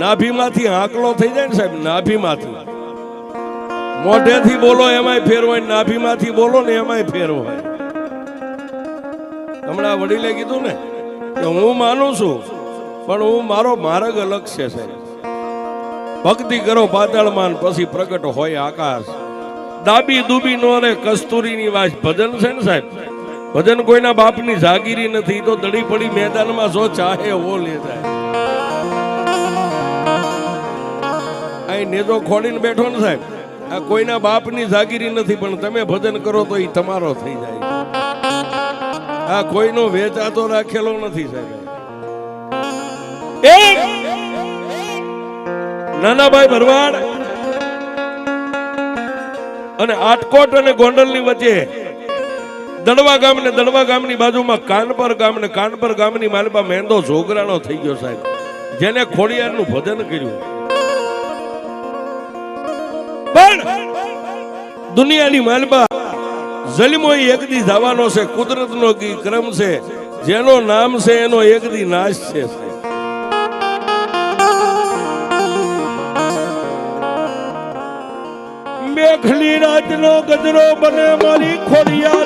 નાભીમાંથી આંકલો થઈ જાય ને સાહેબ, નાભીમાંથી. મોઢેથી બોલો, એમાંય ફેર હોય નાભીમાંથી બોલો ને એમાંય ફેર હોય. હમણાં વડીલે કીધું ને કે હું માનું છું, પણ હું મારો માર્ગ અલગ છે સાહેબ. ભક્તિ કરો પાતાળમાં પછી પ્રગટ હોય આકાશ. ડાબી દુબી નો રે કસ્તુરીની વાસ. ભજન છે ને સાહેબ? ભજન કોઈના બાપની જાગીરી નથી, તો દડી પડી મેદાનમાં જો ચાહે ઓ લે જાય. અહીં નેજો ખોલીને બેઠો ને સાહેબ. આ કોઈના બાપની જાગીરી નથી પણ તમે ભજન કરો તો એ તમારો થઈ જાય. આ કોઈનો વેચાતો રાખેલો નથી સાહેબ. એક! નાનાભાઈ ભરવાડ અને આટકોટ અને ગોંડલની વચ્ચે દડવા ગામ ને દડવા ગામની બાજુમાં કાનપર ગામ ને કાનપર ગામની માલપા મેંદો ઝોગરાનો થઈ ગયો સાહેબ. જેને ખોડિયારનું ભજન કર્યું. પણ દુનિયાની માલપા જલિમો એક દી જવાનો છે, કુદરતનો ક્રમ છે, જેનો નામ છે, એનો એક દી નાશ છે. મેઘલી રાતનો ગજરો બને મારી ખોડિયાર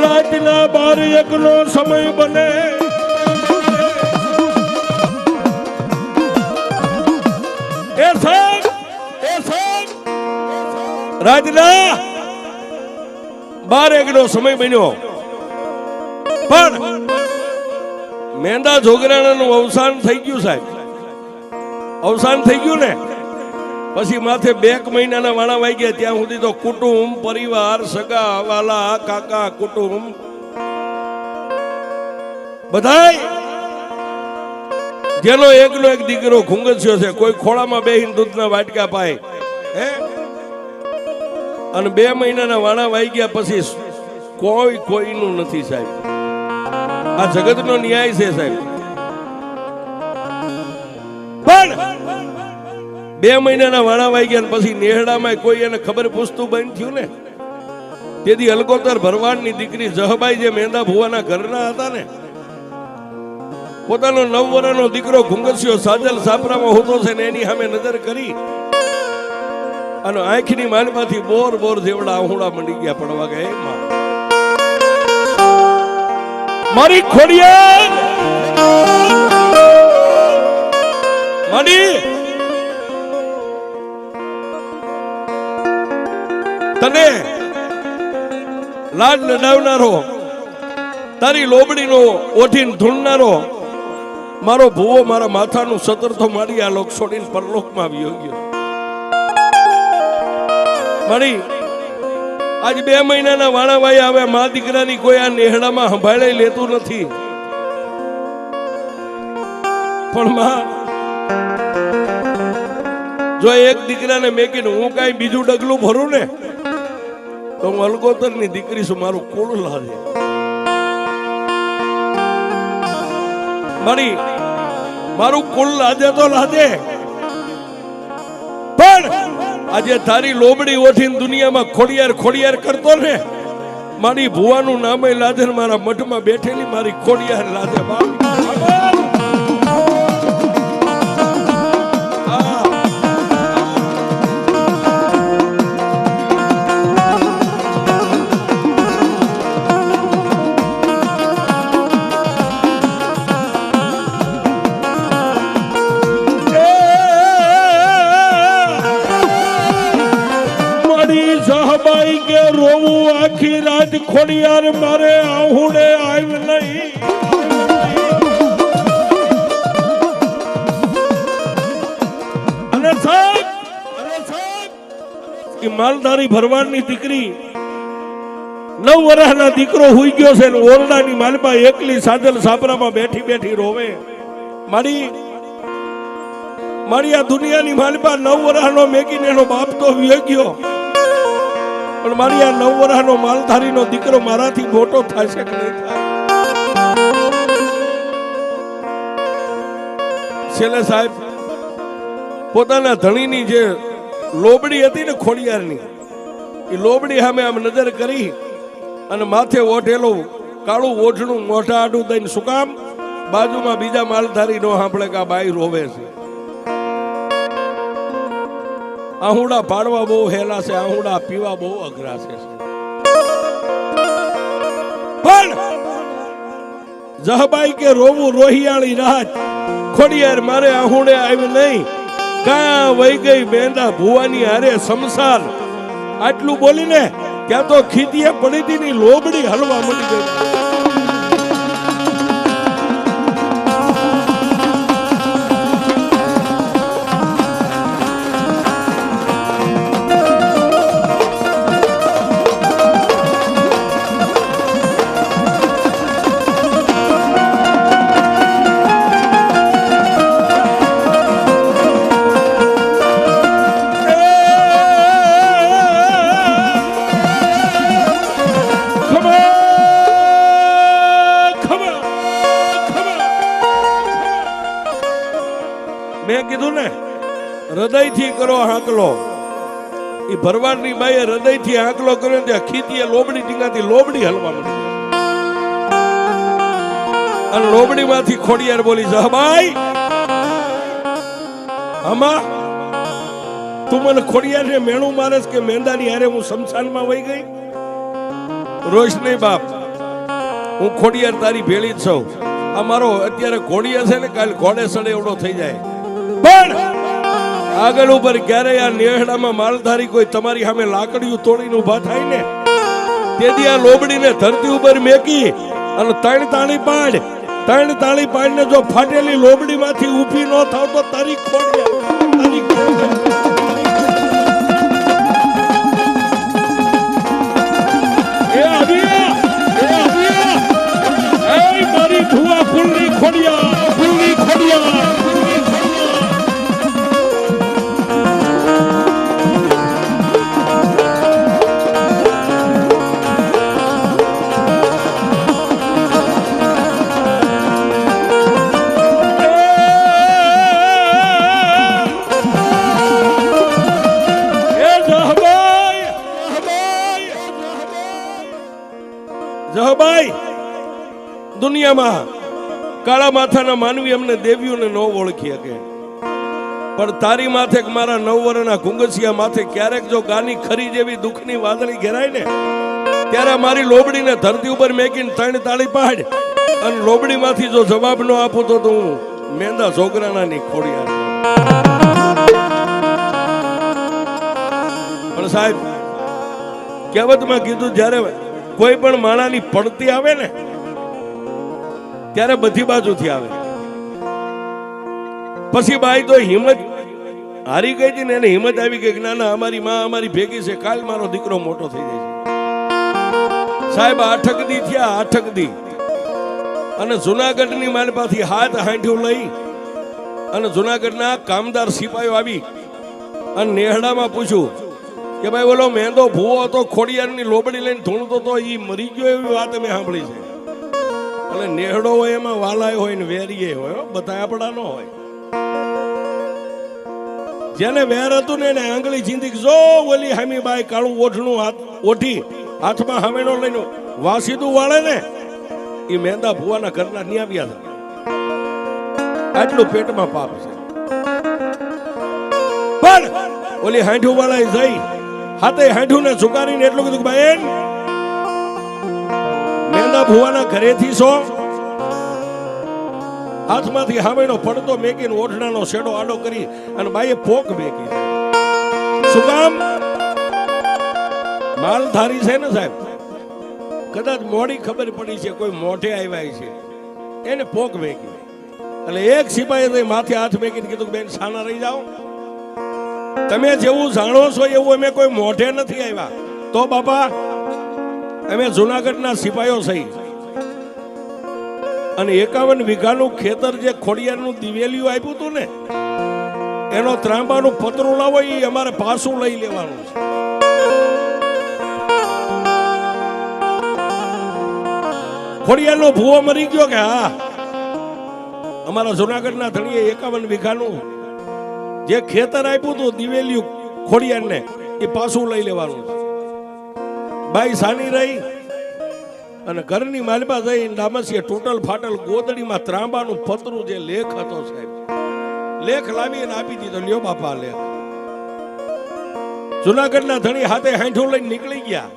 રાતના બાર સમય બને. રાજના બાર સમય બન્યો. પણ મેંદા જોગરાણાનું અવસાન થઈ ગયું સાહેબ. અવસાન થઈ ગયું ને? પછી માથે બે મહિનાના વાણા વાઈ ગયા ત્યાં સુધી તો કુટુંબ, પરિવાર, સગા, વાલા, કાકા, કુટુંબ. બધાય! જેનો એકનો એક દીકરો ઘુંગસ્યો છે, કોઈ ખોળામાં બેહીને દૂધના વાટકા પાય. હે? અને બે મહિનાના વાણા વાઈ ગયા પછી કોઈ કોઈનું નથી સાહેબ. આ જગતનો ન્યાય છે, સાહેબ પણ બે મહિનાના વાણા વાઈ ગયા પછી નેહડામાં કોઈ એને ખબર પૂછતું બંધ થયું ને તેથી અલકોતર ભરવાડની દીકરી જહબાઈ જે મેંદા ભુવાના ઘરના હતા ને, પોતાનો નવ વર્ષનો દીકરો ઘુંગસ્યો સાજલ સાપરામાં હોતો છે ને એની સામે નજર કરી અને આંખની માલમાંથી બોર બોર જેવડા આહુડા મંડી ગયા પડવા ગયા, એ માં. મારી ખોડીએ. મની તને લાડ લડાવનારો, તારી લોબડીનો ઓઠીને ધૂણનારો, મારો ભૂવો મારા માથાનું સતર તો મારી આ લોક છોડીને પરલોકમાં આવી ગયો. મારી આજ બે મહિનાના વાણાભાઈ આવે, મા દીકરાની કોઈ આ નેહડામાં સંભાળે લેતું નથી. પણ માં, જો એક દીકરાને મેં કીધું, હું કાંઈ બીજું ડગલું ભરું ને, તો હું અલગોતરની દીકરી છું, મારું કુળ લાગે મારી, મારું કુલ લાદે તો લાદે. આજે તારી લોબડી ઓઠીને દુનિયામાં ખોડિયાર ખોડિયાર કરતો ને મારી ભુવાનું નામે લાધે મારા મઠમાં બેઠેલી મારી ખોડિયાર લાધે બાપ. રાત ખોડિયાર મારે આહુડે આવ નહીં. એ માલધારી ભરવાડની દીકરી નવ વર્ષના દીકરો હોઈ ગયો છે ઓરડાની માલપા એકલી સાજલ સાપરામાં બેઠી બેઠી રોવે. મારી મારી આ દુનિયાની માલપા નવ વર્ષનો મેકીને એનો બાપ તો વ્યો ગયો. પણ મારી આ નવ વર્ષનો માલધારીનો દીકરો મારાથી મોટો થશે કે નહીં થાય? છેલ્લે સાહેબ, પોતાના ધણીની જે લોબડી હતી ને ખોડિયારની, એ લોબડી સામે આમ નજર કરી અને માથે ઓઠેલું કાળું ઓઢણું મોઢા આડું દઈને શું કામ? બાજુમાં બીજા માલધારી નો સાંભળે કે આ બાઈ રોવે છે. આહુડા પાડવા બહુ હેલા છે, આહુડા પીવા બહુ અઘરા છે. પણ જહબાઈ કે રોવું રોહિયાળી રાત, ખોડિયાર મારે આહુડે આવી નહીં. કા વહી ગઈ બેંદા ભુવાની હારે સમસાર આટલું બોલીને ત્યાં તો ખીતીએ પડી ની લોબડી હલવા મળી ગઈ. હૃદયથી કરો હાંકલો. એ ભરવાડની માએ હૃદયથી હાંકલો કર્યો ને ત્યાં ખીતીએ લોબડી ટીંગાથી લોબડી હલવા મળી અને લોબડીમાંથી ખોડિયાર બોલી જહબાઈ અમા તું મને ખોડિયાર ને મેણું મારેસ કે મેંદાની હારે હું શમશાનમાં વહી ગઈ? રોશ નહીં બાપ, હું ખોડિયાર તારી ભેળી જ છું. આ મારો અત્યારે ઘોડિયા છે ને કાલ ઘોડે સડે એવડો થઈ જાય. આગળ ઉપર ક્યારે આ નેહડામાં માલધારી કોઈ તમારી સામે લાકડીયું તોડીને ઊભા થાય ને? તેથી આ લોબડીને ધરતી ઉપર મેકી અને ત્રણ તાળી પાડ. ત્રણ તાળી પાડીને જો ફાટેલી લોબડીમાંથી ઊભી ન થાવ તો તારી ખોડ તારી ખોડિયા કાળા માથાના માનવી અમને દેવીઓને ન ઓળખી શકે. પણ તારી માથે મારા નવ વર્ષના ઘુંગસિયા માથે ક્યારેક જો ગાની ખરી જેવી દુઃખની વાદળી ઘેરાય ને, ત્યારે મારી લોબડીને ધરતી ઉપર મેકીને ત્રણ તાળી પાડ. અને લોબડીમાંથી જો જવાબ ન આપું તો તું મેંદા છોકરાના ખોડિયાર. પણ સાહેબ, કહેવતમાં કીધું, જ્યારે કોઈ પણ માણાની પડતી આવે ને ત્યારે બધી બાજુથી આવે. પછી બાઈ તો હિંમત હારી ગઈ હતી ને એને હિંમત આવી ગઈ ના ના, અમારી માં અમારી ભેગી છે, કાલ મારો દીકરો મોટો થઈ જાય સાહેબ, આઠક દી થયા, આઠક દી. અને જુનાગઢની મારી પાસેથી હાથ હાંઠ્યું લઈ અને જુનાગઢના કામદાર સિપાહીઓ આવી અને નેહડામાં પૂછ્યું કે ભાઈ, બોલો, મેંદો ભૂવો હતો, ખોડિયારની લોબડી લઈને ધૂણતો તો એ મરી ગયો એવી વાત મેં સાંભળી છે. એટલે નેહડો હોય એમાં વાલાય હોય ને વેરીએ હોય બધા આપણા નો હોય. જેને વેર હતું ને એને આંગળી જિંદગી જો ઓલી હામી બાઈ કાળું ઓઠણું હાથ ઓઠી હાથમાં હામેનો લઈને વાસીદું વાળે ને એ મેંદા ભુવાના ઘરના નિયાવ્યા હતા આટલું પેટમાં પાપ છે. પણ ઓલી હાંઠું વાળા જઈ, હાથે હાંઠું ને ઝુકારીને એટલું કીધું કે બેન ભુવાના ઘરેથી છો? હાથમાંથી હામેનો પડતો મેકીને ઓઢણાનો શેડો આડો કરી અને બાઈએ પોક મેકી. શું કામ? માલધારી છે ને સાહેબ? કદાચ મોડી ખબર પડી છે, કોઈ મોઢે આવ્યા છે. એને પોક મેકી. એટલે એક સિપાહી માથે હાથ મેકીને કીધું બેન સાના રહી જાઓ. તમે જેવું જાણો છો એવું અમે કોઈ મોઢે નથી આવ્યા. તો બાપા અમે જુનાગઢના સિપાહીઓ સહી અને એકાવન વીઘાનું ખેતર જે ખોડિયારનું દિવેલિયું આપ્યું હતું ને, એનો ત્રાંબાનું પતરું લાવો, એ અમારે પાછું લઈ લેવાનું છે. ખોડિયારનો ભૂવો મરી ગયો કે હા? અમારા જુનાગઢના ધણીએ એકાવન વીઘાનું જે ખેતર આપ્યું હતું દિવેલિયું ખોડિયારને, એ પાછું લઈ લેવાનું છે. બાઈ સાની રહી અને ઘરની માલપા જઈ ડામસીએ ટોટલ ફાટલ ગોદડીમાં ત્રાંબાનું પતરું જે લેખ હતો સાહેબ, લેખ લાવી અને આપી દીધો, લ્યો બાપા લેખ જુનાગઢના ધણી હાથે હાંઠું લઈને નીકળી ગયા.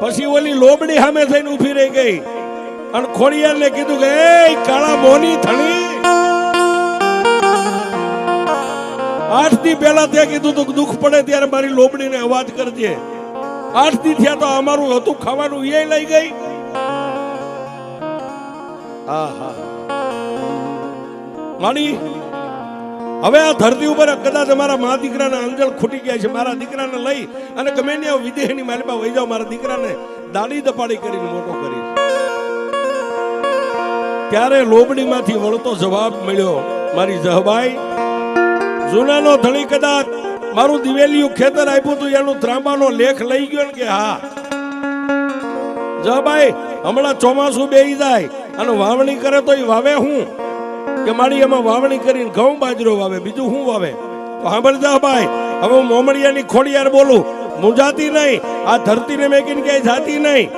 પછી ઓલી લોબડી સામે થઈને ઊભી રહી ગઈ અને ખોડિયારને કીધું કે એ કાળા મોની ધણી. આઠ દી પહેલા તે કીધું તું દુઃખ પડે ત્યારે મારી લોબડીને અવાજ કરજે. આઠ દી થયા તો અમારું હતું, ખાવાનું એ લઈ ગઈ. માની, હવે આ ધરતી ઉપર કદાચ અમારા મા દીકરાના અંજળ ખૂટી ગયા છે, મારા દીકરાને લઈ અને ગમે ને વિદેહની માલિકા વહી જાઓ, મારા દીકરાને દાડી દપાડી કરીને મોટો કરી. ત્યારે લોબડીમાંથી વળતો જવાબ મળ્યો, મારી જહબાઈ જૂનાનો ધણી કદાચ મારું દિવેલિયું ખેતર આપ્યું હતું એનું ત્રાંબાનો લેખ લઈ ગયો ને કે હા. જહબાઈ હમણાં ચોમાસું બેહી જાય અને વાવણી કરે તો એ વાવે હું? કે મારી એમાં વાવણી કરીને ઘઉં બાજરો વાવે, બીજું શું વાવે? તો સાંભળજા ભાઈ હવે હું મોમડિયાની ખોડિયાર બોલું. મુંજાતી નહીં, આ ધરતીને મેકીને ક્યાંય જાતી નહીં.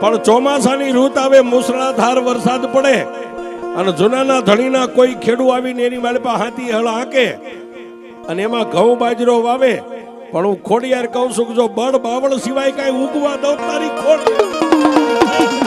પણ ચોમાસાની ઋત આવે મુસળાધાર વરસાદ પડે. અને જૂનાના ધણીના કોઈ ખેડૂ આવીને એની માલપા હાથી હળ હાંકે. અને એમાં ઘઉં બાજરો વાવે. પણ હું ખોડિયાર કહું છું કે જો બળ બાવળ સિવાય કાંઈ ઉગવા દઉં તારી ખોડ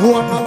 ભુવના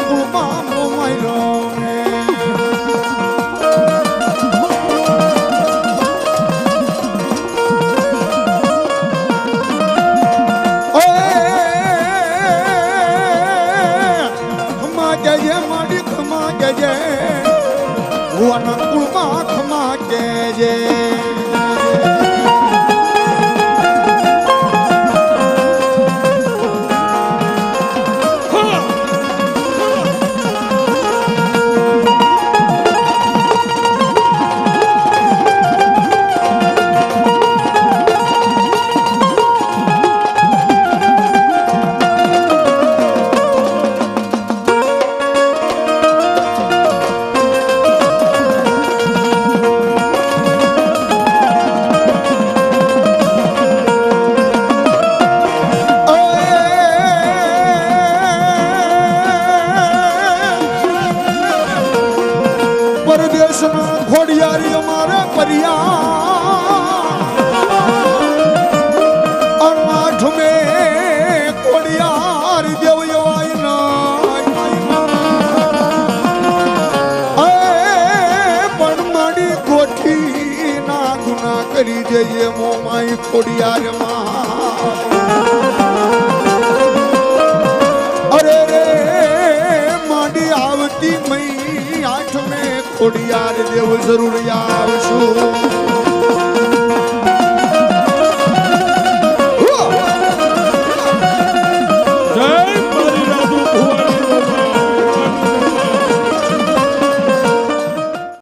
ના કરી જઈએ મોમાઈ ખોડિયાર અરે રે, માંડી આવતી મઈ આઠ મેં ખોડિયાર દેવ જરૂર આવશું.